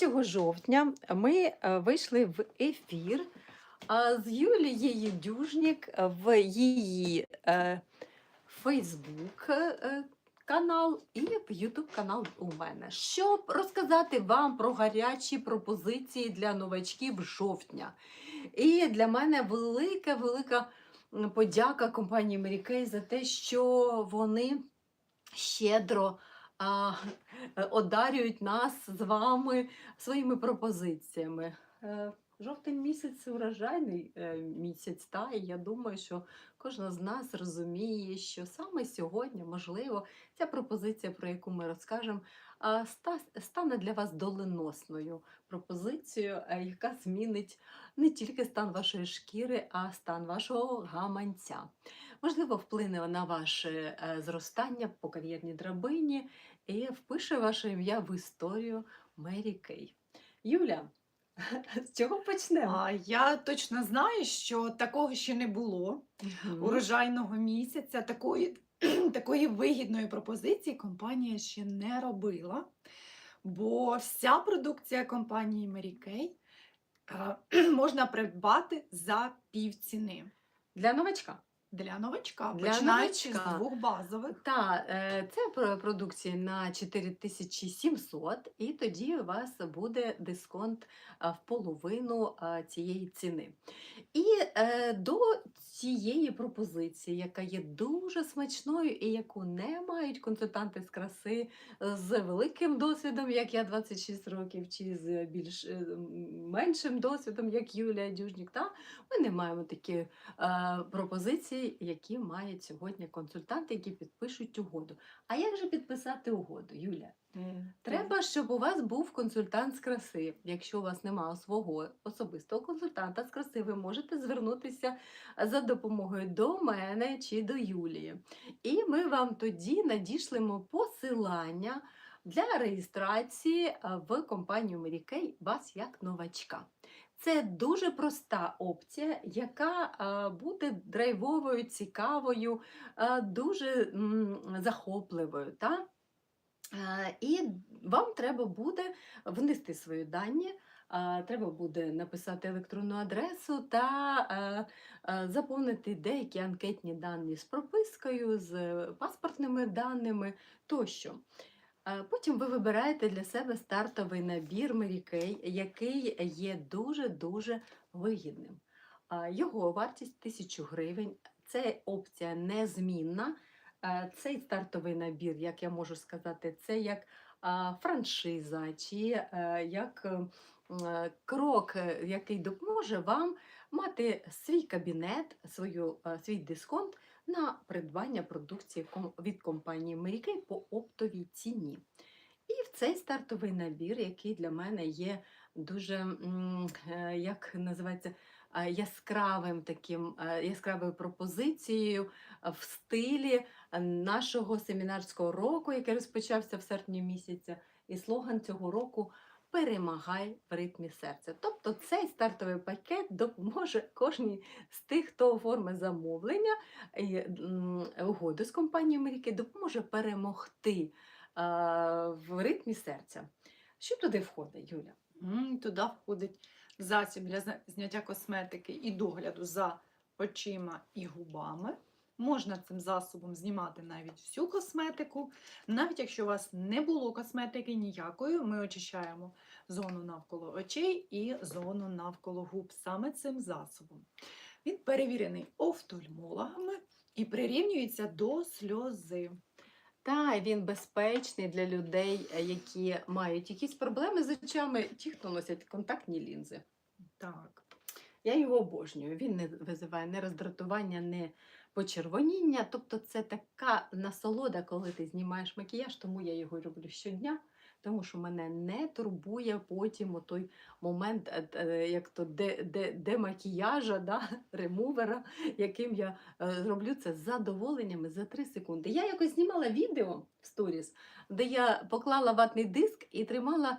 3 жовтня ми е, вийшли в ефір з Юлією Дюжнік в її е, Фейсбук е, канал і в Ютуб канал у мене, щоб розказати вам про гарячі пропозиції для новачків жовтня. І для мене велика, велика подяка компанії Kay за те, що вони щедро а, одарюють нас з вами своїми пропозиціями. Е, Жовтень місяць урожайний е, місяць, та, і я думаю, що кожна з нас розуміє, що саме сьогодні, можливо, ця пропозиція, про яку ми розкажемо, стане для вас доленосною пропозицією, е, яка змінить не тільки стан вашої шкіри, а стан вашого гаманця. Можливо, вплине на ваше зростання по кар'єрній драбині і впише ваше ім'я в історію Мері Кей. Юля, з чого почнемо? А я точно знаю, що такого ще не було Мгм. урожайного місяця. Такої, такої вигідної пропозиції компанія ще не робила. Бо вся продукція компанії Mary Kay е, можна придбати за півціни. Для новачка. Для новачка, Для починаючи новачка. з двох базових. Та, е, це продукція на 4700, і тоді у вас буде дисконт в половину цієї ціни. І е, до цієї пропозиції, яка є дуже смачною і яку не мають консультанти з краси з великим досвідом, як я 26 років, чи з більш е, меншим досвідом, як Юлія Дюжнік, та ми не маємо такі е, пропозиції, які мають сьогодні консультанти, які підпишуть угоду. А як же підписати угоду, Юля? Треба, щоб у вас був консультант з краси. Якщо у вас немає свого особистого консультанта з краси, ви можете звернутися за допомогою до мене чи до Юлії. І ми вам тоді надішлемо посилання для реєстрації в компанію Kay вас як новачка. Це дуже проста опція, яка буде драйвовою, цікавою, дуже захопливою. Та? Е, І вам треба буде внести свої дані. е, Треба буде написати електронну адресу та е, заповнити деякі анкетні дані з пропискою, з паспортними даними тощо. Потім ви вибираєте для себе стартовий набір Kay, який є дуже-дуже вигідним. Його вартість 1000 гривень. Це опція незмінна. Е, Цей стартовий набір, як я можу сказати, це як франшиза чи е, як е, крок, який допоможе вам мати свій кабінет, свою, свій дисконт на придбання продукції від компанії Kay по оптовій ціні. І в цей стартовий набір, який для мене є дуже, як називається, яскравим таким, яскравою пропозицією в стилі нашого семінарського року, який розпочався в серпні місяця. І слоган цього року Перемагай в ритмі серця. Тобто цей стартовий пакет допоможе кожній з тих, хто оформить замовлення і угоду з компанією Америки, допоможе перемогти в ритмі серця. Що туди входить, Юля? Туди входить засіб для зняття косметики і догляду за очима і губами. Можна цим засобом знімати навіть всю косметику. Навіть якщо у вас не було косметики ніякої, ми очищаємо зону навколо очей і зону навколо губ саме цим засобом. Він перевірений офтальмологами і прирівнюється до сльози. Та він безпечний для людей, які мають якісь проблеми з очами, ті, хто носять контактні лінзи. Так. Я його обожнюю. Він не визиває не роздратування, не почервоніння. Тобто це така насолода, коли ти знімаєш макіяж, тому я його роблю щодня, тому що мене не турбує потім той момент, е, е, як то де, де, демакіяжа, да, ремувера, яким я е, зроблю це з задоволенням за 3 секунди. Я якось знімала відео в сторіс, де я поклала ватний диск і тримала е,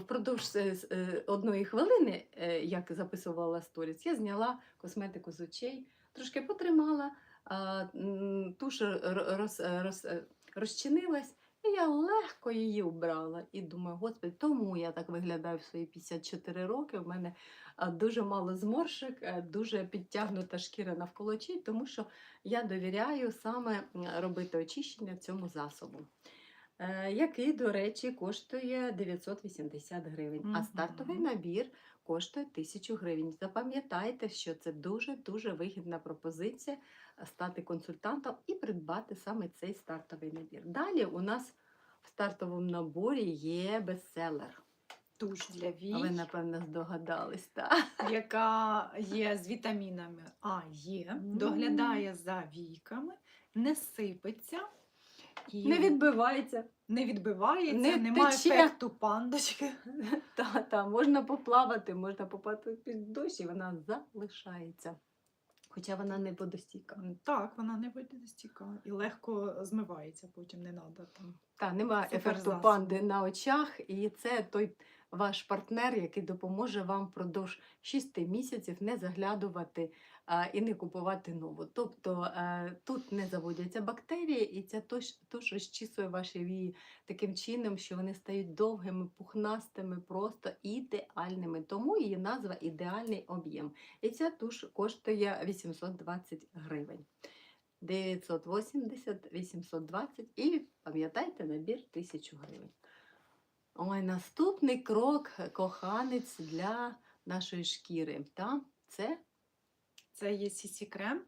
впродовж е, е, одної хвилини, е, як записувала сторіс, я зняла косметику з очей, трошки потримала, туш роз, роз, е, розчинилась, І я легко її вбрала. І думаю, господи, тому я так виглядаю в свої 54 роки. В мене дуже мало зморшок, е, дуже підтягнута шкіра навколо очей, тому що я довіряю саме робити очищення цьому засобу. Е, який, до речі, коштує 980 гривень, а стартовий набір коштує 1000 гривень. Запам'ятайте, що це дуже-дуже вигідна пропозиція е, стати консультантом і придбати саме цей стартовий набір. Далі у нас в стартовому наборі є бестселер. Туш для вій, Ви, напевно, здогадались, так? яка є з вітамінами А, Є, доглядає за війками, не сипеться і Не відбивається. не відбивається, не немає тече. ефекту пандочки. Та, та, можна поплавати, можна попати під дощ, і вона залишається. Хоча вона не водостійка. Так, вона не водостійка і легко змивається, потім не треба там. Так, немає ефекту панди на очах, і це той ваш партнер, який допоможе вам впродовж 6 місяців не заглядувати і не купувати нову. Тобто е, тут не заводяться бактерії, і туш, туш розчісує ваші вії таким чином, що вони стають довгими, пухнастими, просто ідеальними. Тому її назва ідеальний об'єм. І ця туш коштує 820 гривень. 980, 820 і пам'ятайте набір 1000 гривень. Ой, наступний крок коханець для нашої шкіри. Та? Це Це є CC крем,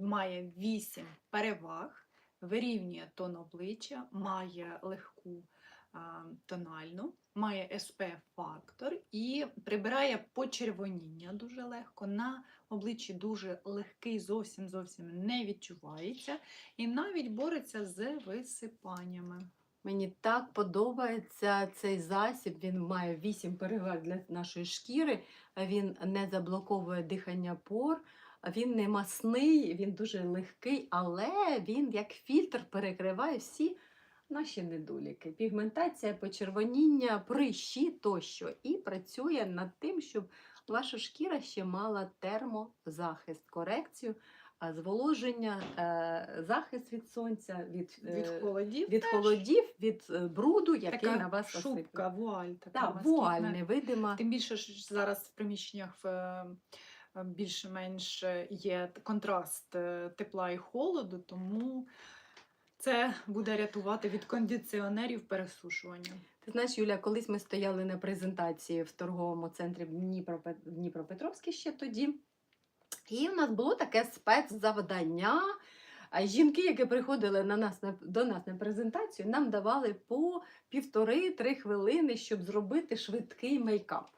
має 8 переваг, вирівнює тон обличчя, має легку а, тональну, має SPF-фактор і прибирає почервоніння дуже легко. На обличчі дуже легкий, зовсім зовсім не відчувається. І навіть бореться з висипаннями. Мені так подобається цей засіб. Він має 8 переваг для нашої шкіри. Він не заблоковує дихання пор, він не масний, він дуже легкий, але він як фільтр перекриває всі наші недоліки. Пігментація, почервоніння, прищі тощо. І працює над тим, щоб ваша шкіра ще мала термозахист, корекцію, а, зволоження, е, захист від сонця, від, Від е, холодів від теж. холодів, від е, бруду, який така на вас шубка, вуаль. Така Так, вуаль невидима. Тим більше що зараз в приміщеннях в, більш-менш є контраст тепла і холоду, тому це буде рятувати від кондиціонерів пересушування. Ти знаєш, Юля, колись ми стояли на презентації в торговому центрі Дніпропетровській ще тоді. І в нас було таке спецзавдання. Жінки, які приходили на нас на, до нас на презентацію, нам давали по півтори-три хвилини, щоб зробити швидкий мейкап.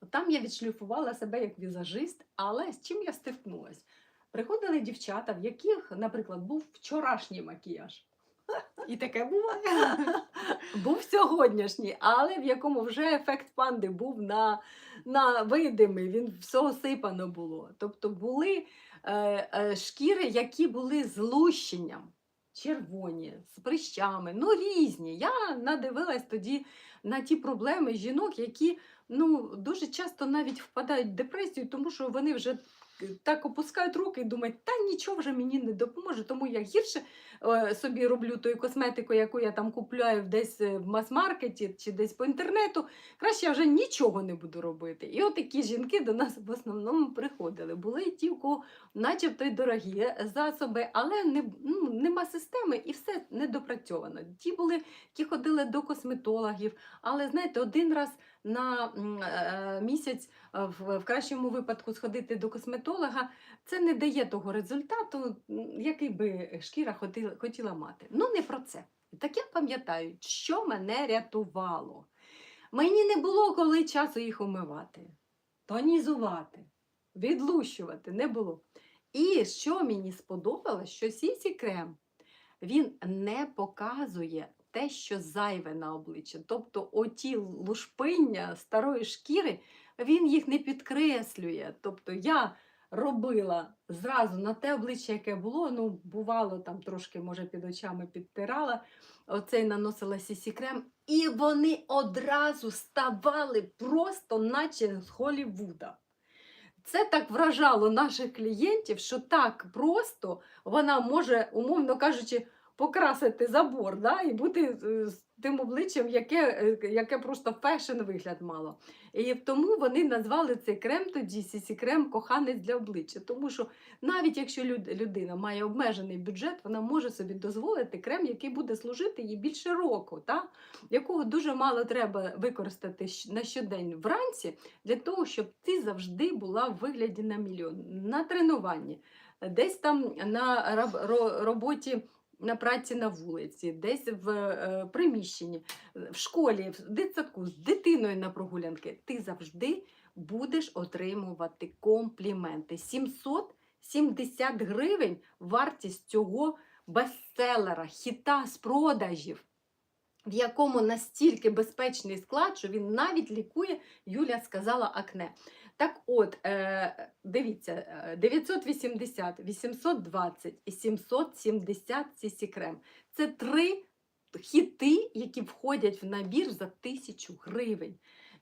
От там я відшліфувала себе як візажист, але з чим я стикнулася? Приходили дівчата, в яких, наприклад, був вчорашній макіяж. І таке буває. був сьогоднішній, але в якому вже ефект панди був на, на видимий, він все осипано було. Тобто були е, е, шкіри, які були з лущенням, червоні, з прищами, ну різні. Я надивилась тоді на ті проблеми жінок, які ну, дуже часто навіть впадають в депресію, тому що вони вже так опускають руки і думають, та нічого вже мені не допоможе, тому я гірше е, собі роблю тою косметику, яку я там купляю десь е, в мас-маркеті чи десь по інтернету. Краще я вже нічого не буду робити. І от такі жінки до нас в основному приходили. Були ті, у кого начебто й дорогі засоби, але не, ну, нема системи і все недопрацьовано. Ті були, ті ходили до косметологів, але знаєте, один раз на е, місяць е, в, кращому випадку сходити до косметолога, це не дає того результату, який би шкіра хотіла мати. Ну, не про це. Так я пам'ятаю, що мене рятувало. Мені не було коли часу їх умивати, тонізувати, відлущувати не було. І що мені сподобалось, що сісі крем він не показує те, що зайве на обличчя. Тобто оті лушпиння старої шкіри, він їх не підкреслює. Тобто я робила зразу на те обличчя, яке було, ну, бувало, там трошки, може, під очами підтирала, оцей наносила сісі крем, і вони одразу ставали просто, наче з Голлівуда. Це так вражало наших клієнтів, що так просто вона може, умовно кажучи, покрасити забор да, і бути е, з тим обличчям, яке, е, яке просто фешн вигляд мало. І тому вони назвали цей крем тоді Сісі крем коханець для обличчя. Тому що навіть якщо людина має обмежений бюджет, вона може собі дозволити крем, який буде служити їй більше року, та? якого дуже мало треба використати на щодень вранці для того, щоб ти завжди була в вигляді на мільйон на тренуванні, десь там на роботі. На праці на вулиці, десь в е, приміщенні, в школі, в дитсадку, з дитиною на прогулянки, ти завжди будеш отримувати компліменти. 770 гривень вартість цього бестселера, хіта з продажів, в якому настільки безпечний склад, що він навіть лікує, Юля сказала, акне. Так от, е, дивіться, е, 980, 820 і 770 CC крем. Це три хіти, які входять в набір за тисячу гривень.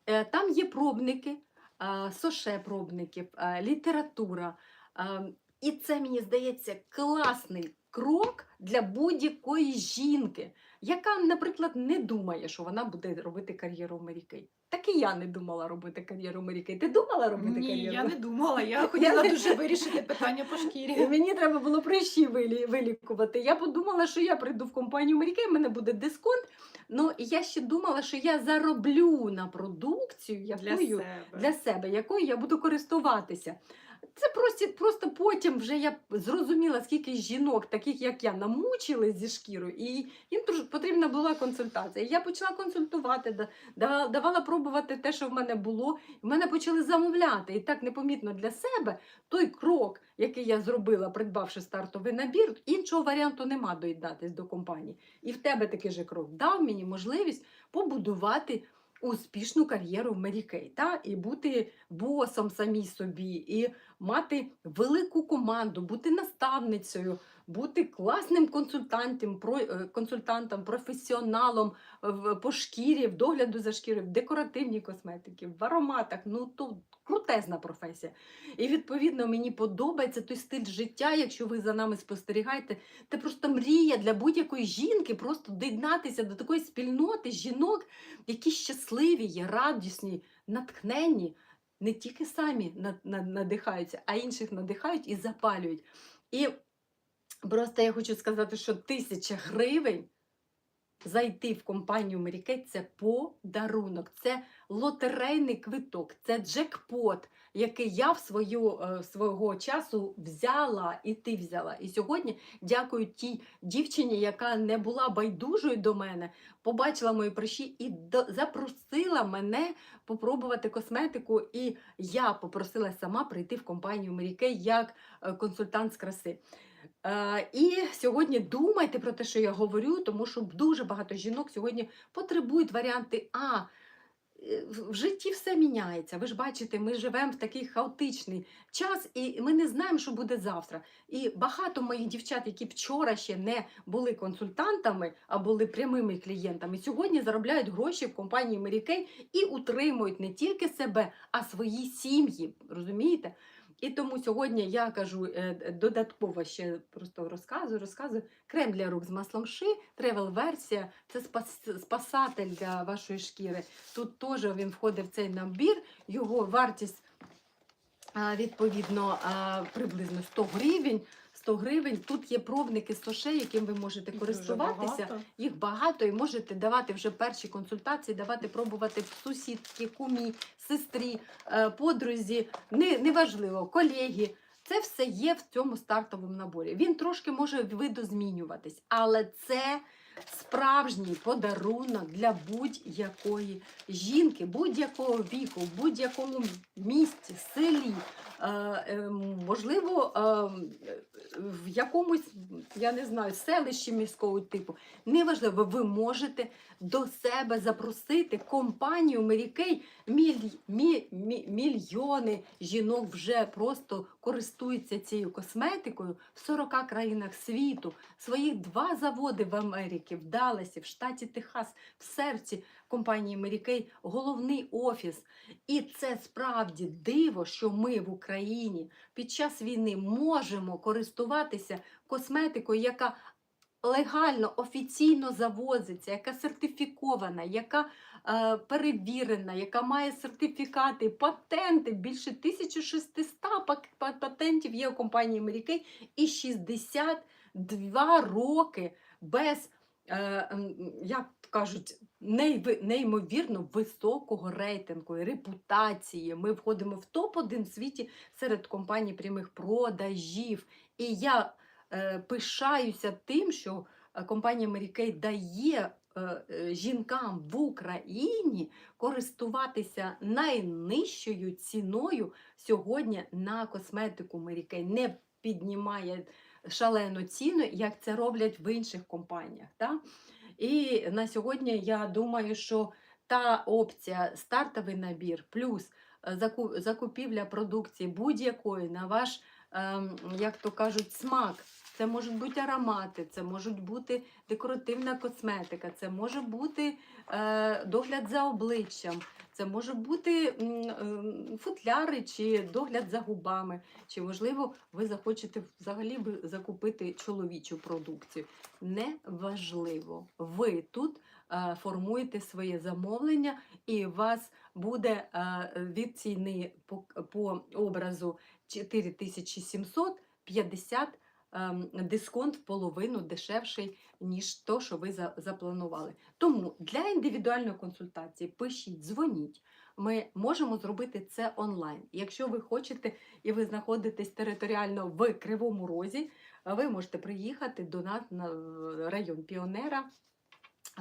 Е, Там є пробники, е, соше пробників, е, література. Е, І це, мені здається, класний крок для будь-якої жінки, яка, наприклад, не думає, що вона буде робити кар'єру в Мері Кей. Так і я не думала робити кар'єру в Мері Ти думала робити Ні, кар'єру? я не думала. Я хотіла дуже вирішити питання по шкірі. Мені треба було прищі вилі- вилікувати. Я подумала, що я прийду в компанію Мері Кей, в мене буде дисконт. Ну, і я ще думала, що я зароблю на продукцію, Для якою себе. для себе, якою я буду користуватися. Це просто, просто потім вже я зрозуміла, скільки жінок, таких як я, намучили зі шкірою, і їм потрібна була консультація. Я почала консультувати, да- да- давала пробувати те, що в мене було. І в мене почали замовляти. І так непомітно для себе той крок, який я зробила, придбавши стартовий набір, іншого варіанту нема доєднатись до компанії. І в тебе такий же крок дав мені можливість побудувати успішну кар'єру в Мері Кей, та? і бути босом самій собі, і мати велику команду, бути наставницею, бути класним консультантом, е, консультантом професіоналом в, по шкірі, в догляду за шкірою, в декоративній косметиці, в ароматах. Ну, то крутезна професія. І відповідно мені подобається той стиль життя, якщо ви за нами спостерігаєте. Це просто мрія для будь-якої жінки, просто доєднатися до такої спільноти жінок, які щасливі, є радісні, натхненні, не тільки самі на- на- надихаються, а інших надихають і запалюють. І просто я хочу сказати, що тисяча гривень зайти в компанію Мерікей це подарунок, це лотерейний квиток, це джекпот, який я в свою, е, свого часу взяла і ти взяла. І сьогодні дякую тій дівчині, яка не була байдужою до мене, побачила мої прищі і до, запросила мене попробувати косметику. І я попросила сама прийти в компанію Мерікей як е, консультант з краси. Е, і сьогодні думайте про те, що я говорю, тому що дуже багато жінок сьогодні потребують варіанти А. е, В житті все міняється. Ви ж бачите, ми живемо в такий хаотичний час, і ми не знаємо, що буде завтра. І багато моїх дівчат, які вчора ще не були консультантами, а були прямими клієнтами, сьогодні заробляють гроші в компанії Kay і утримують не тільки себе, а свої сім'ї. Розумієте? І тому сьогодні я кажу е, додатково ще просто розказую, розказую крем для рук з маслом ши, тревел-версія, це спас, спасатель для вашої шкіри. Тут теж він входить в цей набір, його вартість відповідно приблизно 100 гривень. 100 гривень. Тут є пробники соше, яким ви можете користуватися. багато. Їх багато і можете давати вже перші консультації, давати пробувати сусідки, кумі, сестрі, е, подрузі, не, неважливо, колеги. Це все є в цьому стартовому наборі. Він трошки може видозмінюватись, але це справжній подарунок для будь-якої жінки, будь-якого віку, в будь-якому місті, селі. Е, е, можливо, е, в якомусь, я не знаю, селищі міського типу. Неважливо, ви можете до себе запросити компанію Мерікей. Міль, мі, мі, мільйони жінок вже просто користуються цією косметикою в 40 країнах світу. Своїх два заводи в Америці, в Далласі, в штаті Техас, в серці компанії Мерікей, головний офіс. І це справді диво, що ми в Україні під час війни можемо користуватися косметикою, яка легально, офіційно завозиться, яка сертифікована, яка е, перевірена, яка має сертифікати, патенти. Більше 1600 патентів є у компанії Mary і 62 роки без, як кажуть, неймовірно високого рейтингу і репутації. Ми входимо в топ-1 в світі серед компаній прямих продажів. І я е, пишаюся тим, що е, компанія Mary дає е, е, жінкам в Україні користуватися найнижчою ціною сьогодні на косметику Kay. Не піднімає шалену ціну, як це роблять в інших компаніях. Да? І на сьогодні я думаю, що та опція стартовий набір плюс е, закупівля продукції будь-якої на ваш, ем, як то кажуть, смак. Це можуть бути аромати, це можуть бути декоративна косметика, це може бути е, догляд за обличчям, це може бути ем, футляри чи догляд за губами. Чи можливо ви захочете взагалі закупити чоловічу продукцію? Неважливо. Ви тут е, формуєте своє замовлення, і у вас буде е, від ціни по, образу 4750 ем, дисконт в половину дешевший, ніж то, що ви за- запланували. Тому для індивідуальної консультації пишіть, дзвоніть. Ми можемо зробити це онлайн. Якщо ви хочете і ви знаходитесь територіально в Кривому Розі, ви можете приїхати до нас на район Піонера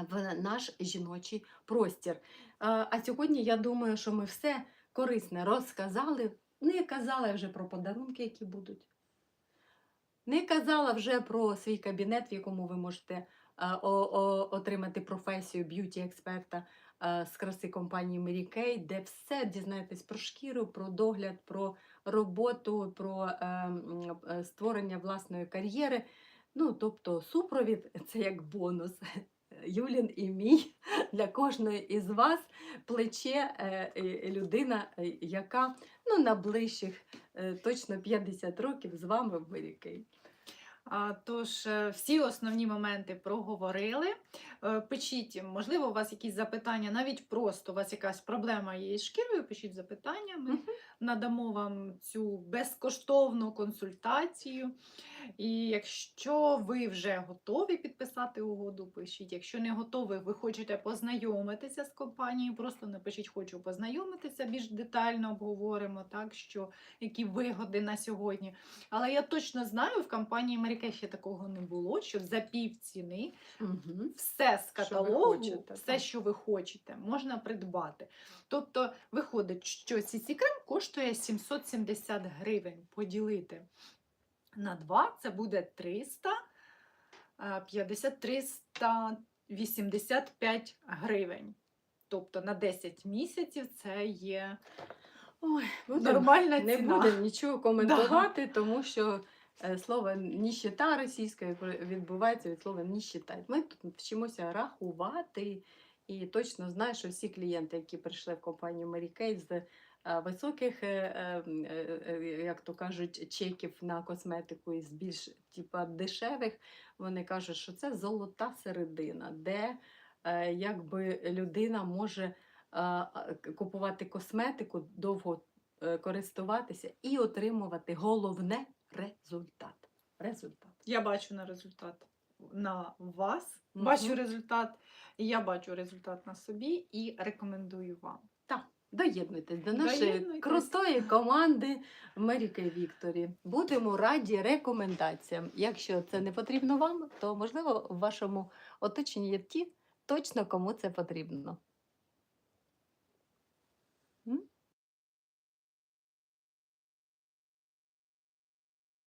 в наш жіночий простір. Е, А сьогодні я думаю, що ми все корисне розказали. Не казала я вже про подарунки, які будуть. Не казала вже про свій кабінет, в якому ви можете е, отримати професію б'юті-експерта е, з краси компанії Mary Kay, де все дізнаєтесь про шкіру, про догляд, про роботу, про е, створення власної кар'єри. Ну, тобто, супровід це як бонус. Юлін і мій для кожної із вас плече людина, яка ну, на ближчих е, точно 50 років з вами Mary Тож е, всі основні моменти проговорили. Е, Пишіть, можливо, у вас якісь запитання, навіть просто у вас якась проблема є із шкірою, пишіть запитання. Ми Мгм. надамо вам цю безкоштовну консультацію. І якщо ви вже готові підписати угоду, пишіть. Якщо не готові, ви хочете познайомитися з компанією, просто напишіть хочу познайомитися, більш детально обговоримо, так, що які вигоди на сьогодні. Але я точно знаю, в компанії Маріке ще такого не було, що за пів ціни Угу. Все з Що каталогу, хочете, все, так. що ви хочете, можна придбати. Тобто виходить, що CC крем коштує 770 гривень. Поділити на 2 це буде 300 50 385 гривень. Тобто на 10 місяців це є Ой, будем- нормальна не ціна. будемо нічого коментувати, тому що е, слово ніщита російська при- відбувається від слова ніщита. Ми тут вчимося рахувати і точно знаю, що всі клієнти, які прийшли в компанію Kay з е, високих, е, е, е, е, як то кажуть, чеків на косметику і з більш типа, дешевих, вони кажуть, що це золота середина, де е, якби людина може е, купувати косметику, довго е, користуватися і отримувати головне результат. Результат. Я бачу на результат на вас, бачу результат, і я бачу результат на собі і рекомендую вам. Так, Доєднуйтесь до нашої Доєднуйтесь. крутої команди Меріки Вікторі. Будемо раді рекомендаціям. Якщо це не потрібно вам, то можливо в вашому оточенні є ті, точно кому це потрібно.